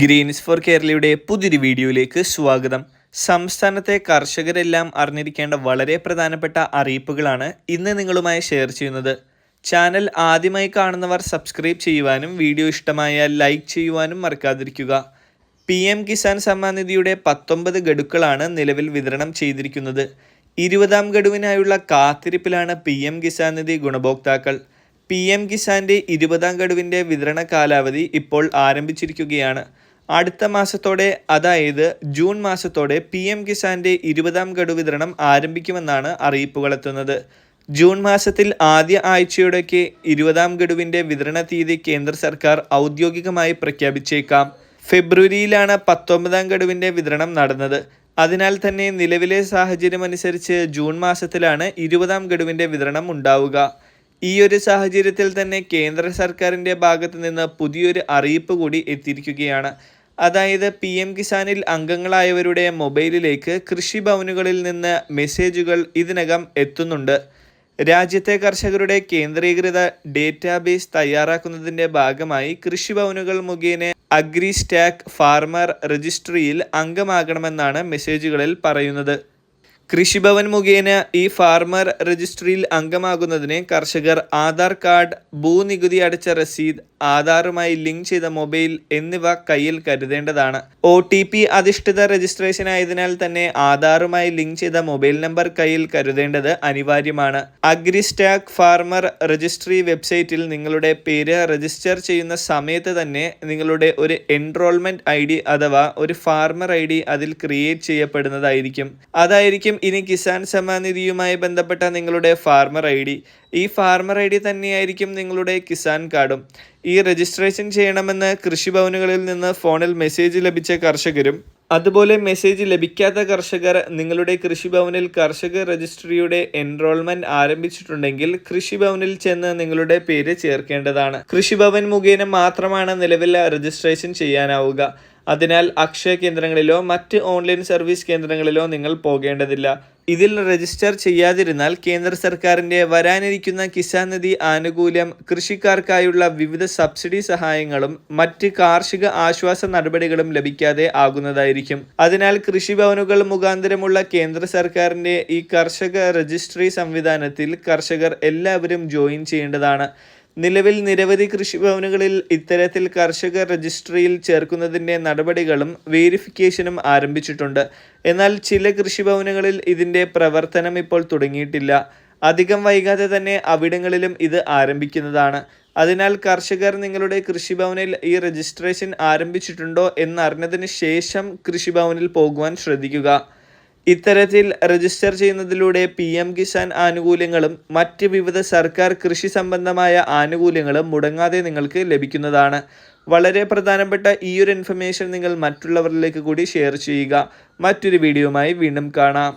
Green's four കേരളയുടെ പുതിയൊരു വീഡിയോയിലേക്ക് സ്വാഗതം. സംസ്ഥാനത്തെ കർഷകരെല്ലാം അറിഞ്ഞിരിക്കേണ്ട വളരെ പ്രധാനപ്പെട്ട അറിയിപ്പുകളാണ് ഇന്ന് നിങ്ങളുമായി ഷെയർ ചെയ്യുന്നത്. ചാനൽ ആദ്യമായി കാണുന്നവർ സബ്സ്ക്രൈബ് ചെയ്യുവാനും വീഡിയോ ഇഷ്ടമായ ലൈക്ക് ചെയ്യുവാനും മറക്കാതിരിക്കുക. പി എം കിസാൻ സമ്മാൻ നിധിയുടെ പത്തൊമ്പത് ഗഡുക്കളാണ് നിലവിൽ വിതരണം ചെയ്തിരിക്കുന്നത്. ഇരുപതാം ഗഡുവിനായുള്ള കാത്തിരിപ്പിലാണ് പി എം കിസാൻ നിധി ഗുണഭോക്താക്കൾ. പി എം കിസാന്റെ ഇരുപതാം ഗഡുവിന്റെ വിതരണ കാലാവധി ഇപ്പോൾ ആരംഭിച്ചിരിക്കുകയാണ്. അടുത്ത മാസത്തോടെ അതായത് ജൂൺ മാസത്തോടെ പി എം കിസാന്റെ ഇരുപതാം ഗഡു വിതരണം ആരംഭിക്കുമെന്നാണ് അറിയിപ്പുകൾ എത്തുന്നത് ജൂൺ മാസത്തിൽ ആദ്യ ആഴ്ചയോടൊക്കെ ഇരുപതാം ഗഡുവിന്റെ വിതരണ തീയതി കേന്ദ്ര സർക്കാർ ഔദ്യോഗികമായി പ്രഖ്യാപിച്ചേക്കാം. ഫെബ്രുവരിയിലാണ് പത്തൊമ്പതാം ഗഡുവിന്റെ വിതരണം നടന്നത്. അതിനാൽ തന്നെ നിലവിലെ സാഹചര്യമനുസരിച്ച് ജൂൺ മാസത്തിലാണ് ഇരുപതാം ഗഡുവിന്റെ വിതരണം ഉണ്ടാവുക. ഈ ഒരു സാഹചര്യത്തിൽ തന്നെ കേന്ദ്ര സർക്കാരിന്റെ ഭാഗത്തു നിന്ന് പുതിയൊരു അറിയിപ്പ് കൂടി എത്തിയിരിക്കുകയാണ്. അതായത് പി എം കിസാനിൽ അംഗങ്ങളായവരുടെ മൊബൈലിലേക്ക് കൃഷിഭവനുകളിൽ നിന്ന് മെസ്സേജുകൾ ഇതിനകം എത്തുന്നുണ്ട്. രാജ്യത്തെ കർഷകരുടെ കേന്ദ്രീകൃത ഡേറ്റാബേസ് തയ്യാറാക്കുന്നതിന്റെ ഭാഗമായി കൃഷിഭവനുകൾ മുഖേന അഗ്രി സ്റ്റാക്ക് ഫാർമർ രജിസ്ട്രിയിൽ അംഗമാകണമെന്നാണ് മെസ്സേജുകളിൽ പറയുന്നത്. കൃഷിഭവൻ മുഖേന ഈ ഫാർമർ രജിസ്ട്രിയിൽ അംഗമാകുന്നതിന് കർഷകർ ആധാർ കാർഡ് ഭൂനികുതി അടച്ച രസീത് ആധാറുമായി ലിങ്ക് ചെയ്ത മൊബൈൽ എന്നിവ കയ്യിൽ കരുതേണ്ടതാണ്. ഒ ടി പി അധിഷ്ഠിത രജിസ്ട്രേഷൻ ആയതിനാൽ തന്നെ ആധാറുമായി ലിങ്ക് ചെയ്ത മൊബൈൽ നമ്പർ കയ്യിൽ കരുതേണ്ടത് അനിവാര്യമാണ്. അഗ്രിസ്റ്റാക് ഫാർമർ രജിസ്ട്രി വെബ്സൈറ്റിൽ നിങ്ങളുടെ പേര് രജിസ്റ്റർ ചെയ്യുന്ന സമയത്ത് തന്നെ നിങ്ങളുടെ ഒരു എൻറോൾമെന്റ് ഐ അഥവാ ഒരു ഫാർമർ ഐ അതിൽ ക്രിയേറ്റ് ചെയ്യപ്പെടുന്നതായിരിക്കും. അതായിരിക്കും ഇനി കിസാൻ സമ്മാൻ നിധിയുമായി ബന്ധപ്പെട്ട നിങ്ങളുടെ ഫാർമർ ഐ ഡി. ഈ ഫാർമർ ഐ ഡി തന്നെയായിരിക്കും നിങ്ങളുടെ കിസാൻ കാർഡും. ഈ രജിസ്ട്രേഷൻ ചെയ്യണമെന്ന് കൃഷിഭവനുകളിൽ നിന്ന് ഫോണിൽ മെസ്സേജ് ലഭിച്ച കർഷകരും അതുപോലെ മെസ്സേജ് ലഭിക്കാത്ത കർഷകർ നിങ്ങളുടെ കൃഷിഭവനിൽ കർഷക രജിസ്ട്രിയുടെ എൻറോൾമെന്റ് ആരംഭിച്ചിട്ടുണ്ടെങ്കിൽ കൃഷിഭവനിൽ ചെന്ന് നിങ്ങളുടെ പേര് ചേർക്കേണ്ടതാണ്. കൃഷിഭവൻ മുഖേന മാത്രമാണ് നിലവിൽ രജിസ്ട്രേഷൻ ചെയ്യാനാവുക. അതിനാൽ അക്ഷയ കേന്ദ്രങ്ങളിലോ മറ്റ് ഓൺലൈൻ സർവീസ് കേന്ദ്രങ്ങളിലോ നിങ്ങൾ പോകേണ്ടതില്ല. ഇതിൽ രജിസ്റ്റർ ചെയ്യാതിരുന്നാൽ കേന്ദ്ര സർക്കാരിന്റെ വരാനിരിക്കുന്ന കിസാൻ നിധി ആനുകൂല്യം കൃഷിക്കാർക്കായുള്ള വിവിധ സബ്സിഡി സഹായങ്ങളും മറ്റ് കാർഷിക ആശ്വാസ നടപടികളും ലഭിക്കാതെ ആകുന്നതായിരിക്കും. അതിനാൽ കൃഷിഭവനുകൾ മുഖാന്തരമുള്ള കേന്ദ്ര സർക്കാരിന്റെ ഈ കർഷക രജിസ്ട്രി സംവിധാനത്തിൽ കർഷകർ എല്ലാവരും ജോയിൻ ചെയ്യേണ്ടതാണ്. നിലവിൽ നിരവധി കൃഷിഭവനുകളിൽ ഇത്തരത്തിൽ കർഷക രജിസ്ട്രിയിൽ ചേർക്കുന്നതിന്റെ നടപടികളും വേരിഫിക്കേഷനും ആരംഭിച്ചിട്ടുണ്ട്. എന്നാൽ ചില കൃഷിഭവനുകളിൽ ഇതിന്റെ പ്രവർത്തനം ഇപ്പോൾ തുടങ്ങിയിട്ടില്ല. അധികം വൈകാതെ തന്നെ അവിടങ്ങളിലും ഇത് ആരംഭിക്കുന്നതാണ്. അതിനാൽ കർഷകർ നിങ്ങളുടെ കൃഷിഭവനിൽ ഈ രജിസ്ട്രേഷൻ ആരംഭിച്ചിട്ടുണ്ടോ എന്നറിഞ്ഞതിന് ശേഷം കൃഷിഭവനിൽ പോകുവാൻ ശ്രദ്ധിക്കുക. ഇത്തരത്തിൽ രജിസ്റ്റർ ചെയ്യുന്നതിലൂടെ പി എം കിസാൻ ആനുകൂല്യങ്ങളും മറ്റ് വിവിധ സർക്കാർ കൃഷി സംബന്ധമായ ആനുകൂല്യങ്ങളും മുടങ്ങാതെ നിങ്ങൾക്ക് ലഭിക്കുന്നതാണ്. വളരെ പ്രധാനപ്പെട്ട ഈ ഒരു ഇൻഫർമേഷൻ നിങ്ങൾ മറ്റുള്ളവരിലേക്ക് കൂടി ഷെയർ ചെയ്യുക. മറ്റൊരു വീഡിയോയുമായി വീണ്ടും കാണാം.